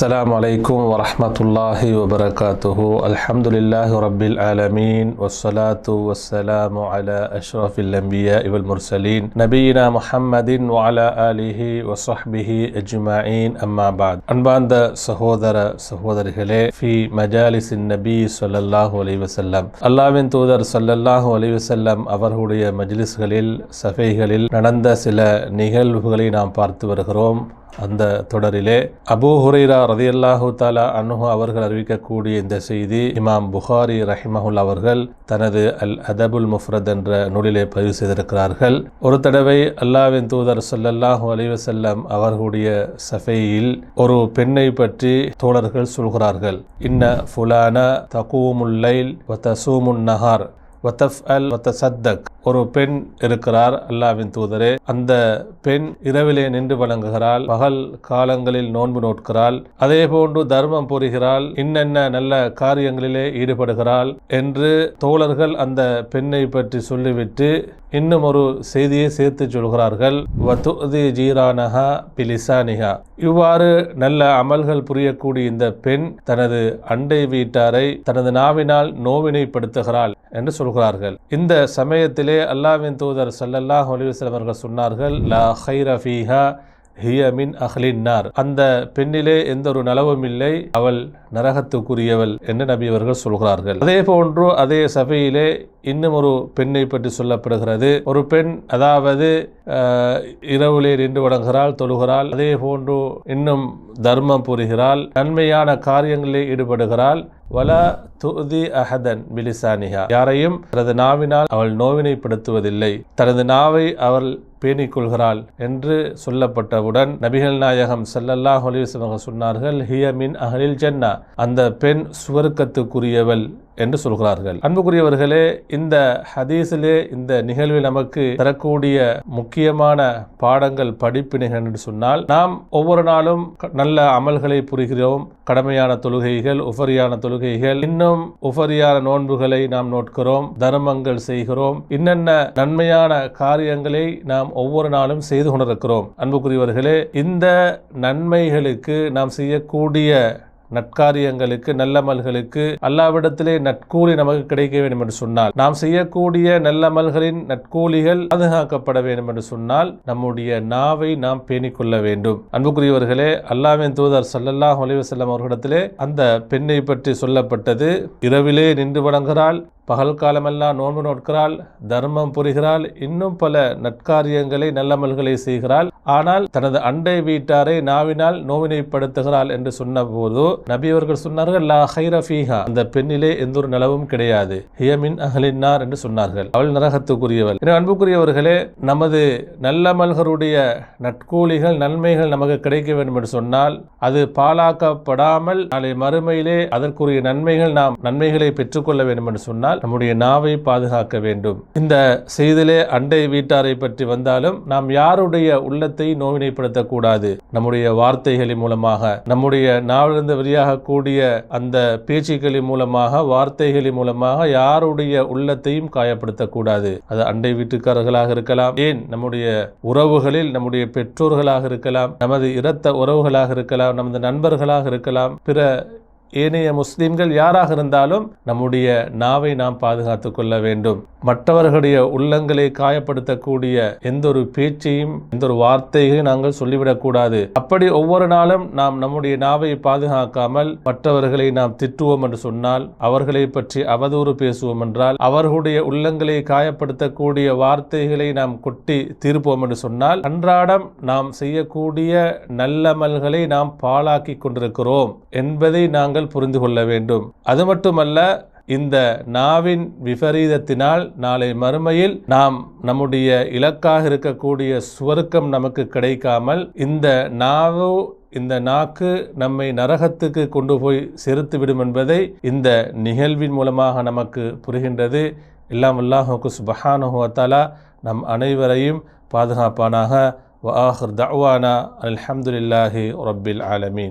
السلام عليكم ورحمة الله وبركاته الحمد لله رب العالمين والصلاة والسلام على أشرف الأنبياء والمرسلين نبينا محمد وعلى آله وصحبه أجمعين أما بعد அன்பார்ந்த சகோதர சகோதரிகளே ஃபி மஜாலிசின் நபி ஸல்லல்லாஹு அலைஹி வஸல்லம் அல்லாஹ்வின் தூதர் ஸல்லல்லாஹு அலைஹி வஸல்லம் அவர்களுடைய மஜ்லிஸ்களில் சஃபைகளில் நடந்த சில நிகழ்வுகளை நாம் பார்த்து வருகிறோம் அந்த தொடரிலே அபூ ஹுரைரா ரதியல்லாஹு தாலா அனுஹு அவர்கள் அறிவிக்கக்கூடிய இந்த செய்தி இமாம் புகாரி ரஹிமஹுல் அவர்கள் தனது அல் அதபுல் முஃப்ரத் என்ற நூலிலே பதிவு செய்திருக்கிறார்கள். ஒரு தடவை அல்லாவின் தூதர் சொல்லல்லாஹு அலிவசல்லம் அவர்களுடைய சஃபையில் ஒரு பெண்ணை பற்றி தோழர்கள் சொல்கிறார்கள். இன்ன ஃபுலான தகூமுல் லைல் வ தசூமுன் நஹார் வத்தஃப் அல் வத்த சத்தக் ஒரு பெண் இருக்கிறார் அல்லாவின் தூதரே. அந்த பெண் இரவிலே நின்று வணங்குகிறாள் பகல் காலங்களில் நோன்பு நோட்கிறாள் அதே போன்று தர்மம் புரிகிறாள் இன்னென்ன நல்ல காரியங்களிலே ஈடுபடுகிறாள் என்று தோழர்கள் அந்த பெண்ணை பற்றி சொல்லிவிட்டு இன்னும் ஒரு செய்தியை சேர்த்து சொல்கிறார்கள். வத்துதி ஜீரானஹா பிலிசானிஹா. இவ்வாறு நல்ல அமல்கள் புரியக்கூடிய இந்த பெண் தனது அண்டை வீட்டாரை தனது நாவினால் நோவினைப்படுத்துகிறாள். என்று சொல்கிறார்கள். இந்த சமயத்திலே அல்லாவின் தூதர் சல்லல்லாஹ் அலிவசலம் அவர்கள் சொன்னார்கள் லா ஹைர ஃபீஹா ஹியமின் அஹ்லின்னார் அந்த பெண்ணிலே எந்த ஒரு நலவும் இல்லை அவள் நரகத்துக்குரியவள் என்று நபி அவர்கள் சொல்கிறார்கள். அதே போன்று அதே சபையிலே இன்னும் ஒரு பெண்ணை பற்றி சொல்லப்படுகிறது. ஒரு பெண் அதாவது இரவுலே நின்று வணங்குகிறாள் தொழுகிறாள் அதே போன்று இன்னும் தர்மம் புரிகிறாள் நன்மையான காரியங்களில் ஈடுபடுகிறாள் வலா துதி அஹதன் பிலிசானிஹா. யாரையும் தனது நாவினால் அவள் நோவினைப்படுத்துவதில்லை. தனது நாவை அவள் பேணிக்கொள்கிறாள் என்று சொல்லப்பட்டவுடன் நபிகள் நாயகம் சல்லல்லாஹ் அலிவசம் சொன்னார்கள் ஹியமின் அகலில் ஜன்னா. அந்த பெண் சுவர்க்கத்துக்குரியவள் என்று சொல்கிறார்கள். அன்புக்குரியவர்களே இந்த ஹதீஸிலே இந்த நிகழ்வில் நமக்கு தரக்கூடிய முக்கியமான பாடங்கள் படிப்பினைகள் என்று சொன்னால் நாம் ஒவ்வொரு நாளும் நல்ல அமல்களை புரிகிறோம். கடமையான தொழுகைகள் உபரியான தொழுகைகள் இன்னும் உபரியான நோன்புகளை நாம் நோட்கிறோம் தர்மங்கள் செய்கிறோம். இன்னென்ன நன்மையான காரியங்களை நாம் ஒவ்வொரு நாளும் செய்து கொண்டிருக்கிறோம். அன்புக்குரியவர்களே இந்த நன்மைகளுக்கு நாம் செய்யக்கூடிய நற்காரியங்களுக்கு நல்லமல்களுக்கு அல்லாவிடத்திலே நட்கூலி நமக்கு கிடைக்க வேண்டும் என்று சொன்னால் நாம் செய்யக்கூடிய நல்லமல்களின் நட்கூலிகள் பாதுகாக்கப்பட வேண்டும் என்று சொன்னால் நம்முடைய நாவை நாம் பேணிக்கொள்ள வேண்டும். அன்புக்குரியவர்களே அல்லாவின் தூதர் சல்லல்லாஹ் ஒலிவசல்லம் அவர்களிடத்திலே அந்த பெண்ணை பற்றி சொல்லப்பட்டது இரவிலே நின்று வணங்குகிறாள் பகல் காலமெல்லாம் நோன்பு நோட்கிறாள் தர்மம் புரிகிறாள் இன்னும் பல நற்காரியங்களை நல்லமல்களை செய்கிறாள். ஆனால் தனது அண்டை வீட்டாரை நாவினால் நோவினைப்படுத்துகிறாள் என்று சொன்னபோது நபியவர்கள் நபி அவர்கள் சொன்னார்கள் லா ஹைரஃபீஹா அந்த பெண்ணிலே எந்த ஒரு நலவும் கிடையாது. ஹியமின் அகலின்னார் என்று சொன்னார்கள். அவள் நரகத்துக்குரியவள். எனவே அன்புக்குரியவர்களே நமது நல்லமல்களுடைய நட்கூலிகள் நன்மைகள் நமக்கு கிடைக்க வேண்டும் என்று சொன்னால் அது பாலாக்கப்படாமல் நாளை மறுமையிலே அதற்குரிய நன்மைகள் நாம் நன்மைகளை பெற்றுக்கொள்ள வேண்டும் என்று சொன்னால் நம்முடைய நாவை பாதுகாக்க வேண்டும். இந்த செய்திலே அண்டை வீட்டாரை பற்றி வந்தாலும் நாம் யாருடைய உள்ளத்தை நோவினைப்படுத்தக்கூடாது? நம்முடைய வார்த்தைகளின் மூலமாக நம்முடைய நாவிலிருந்து வெளியாகக்கூடிய அந்த பேச்சுக்களின் மூலமாக வார்த்தைகளின் மூலமாக யாருடைய உள்ளத்தையும் காயப்படுத்தக்கூடாது. அது அண்டை வீட்டுக்காரர்களாக இருக்கலாம் ஏன் நம்முடைய உறவுகளில் நம்முடைய பெற்றோர்களாக இருக்கலாம் நமது இரத்த உறவுகளாக இருக்கலாம் நமது நண்பர்களாக இருக்கலாம் பிற ஏனைய முஸ்லீம்கள் யாராக இருந்தாலும் நம்முடைய நாவை நாம் பாதுகாத்து கொள்ள வேண்டும். மற்றவர்களுடைய உள்ளங்களை காயப்படுத்தக்கூடிய எந்த ஒரு பேச்சையும் எந்த ஒரு வார்த்தையையும் நாங்கள் சொல்லிவிடக்கூடாது. அப்படி ஒவ்வொரு நாளும் நாம் நம்முடைய நாவை பாதுகாக்காமல் மற்றவர்களை நாம் திட்டுவோம் என்று சொன்னால் அவர்களை பற்றி அவதூறு பேசுவோம் என்றால் அவர்களுடைய உள்ளங்களை காயப்படுத்தக்கூடிய வார்த்தைகளை நாம் கொட்டி தீர்ப்போம் என்று சொன்னால் அன்றாடம் நாம் செய்யக்கூடிய நல்லமல்களை நாம் பாழாக்கி கொண்டிருக்கிறோம் என்பதை நாங்கள் நீங்கள் புரிந்து கொள்ள வேண்டும். அது மட்டுமல்ல இந்த நாவின் விபரீதத்தினால் நாளை மறுமையில் நாம் நம்முடைய இலக்காக இருக்கக்கூடிய சுவருக்கம் நமக்கு கிடைக்காமல் இந்த நாவு இந்த நாக்கு நம்மை நரகத்துக்கு கொண்டு போய் செலுத்திவிடும் என்பதை இந்த நிகழ்வின் மூலமாக நமக்கு புரிகின்றது. எல்லாம் அல்லாஹுக்கு சுபஹானுஹத்தாலா நம் அனைவரையும் பாதுகாப்பானாக. வ ஆஹர் தவானா அல்ஹம்துலில்லாஹி ரப்பில் ஆலமீன்.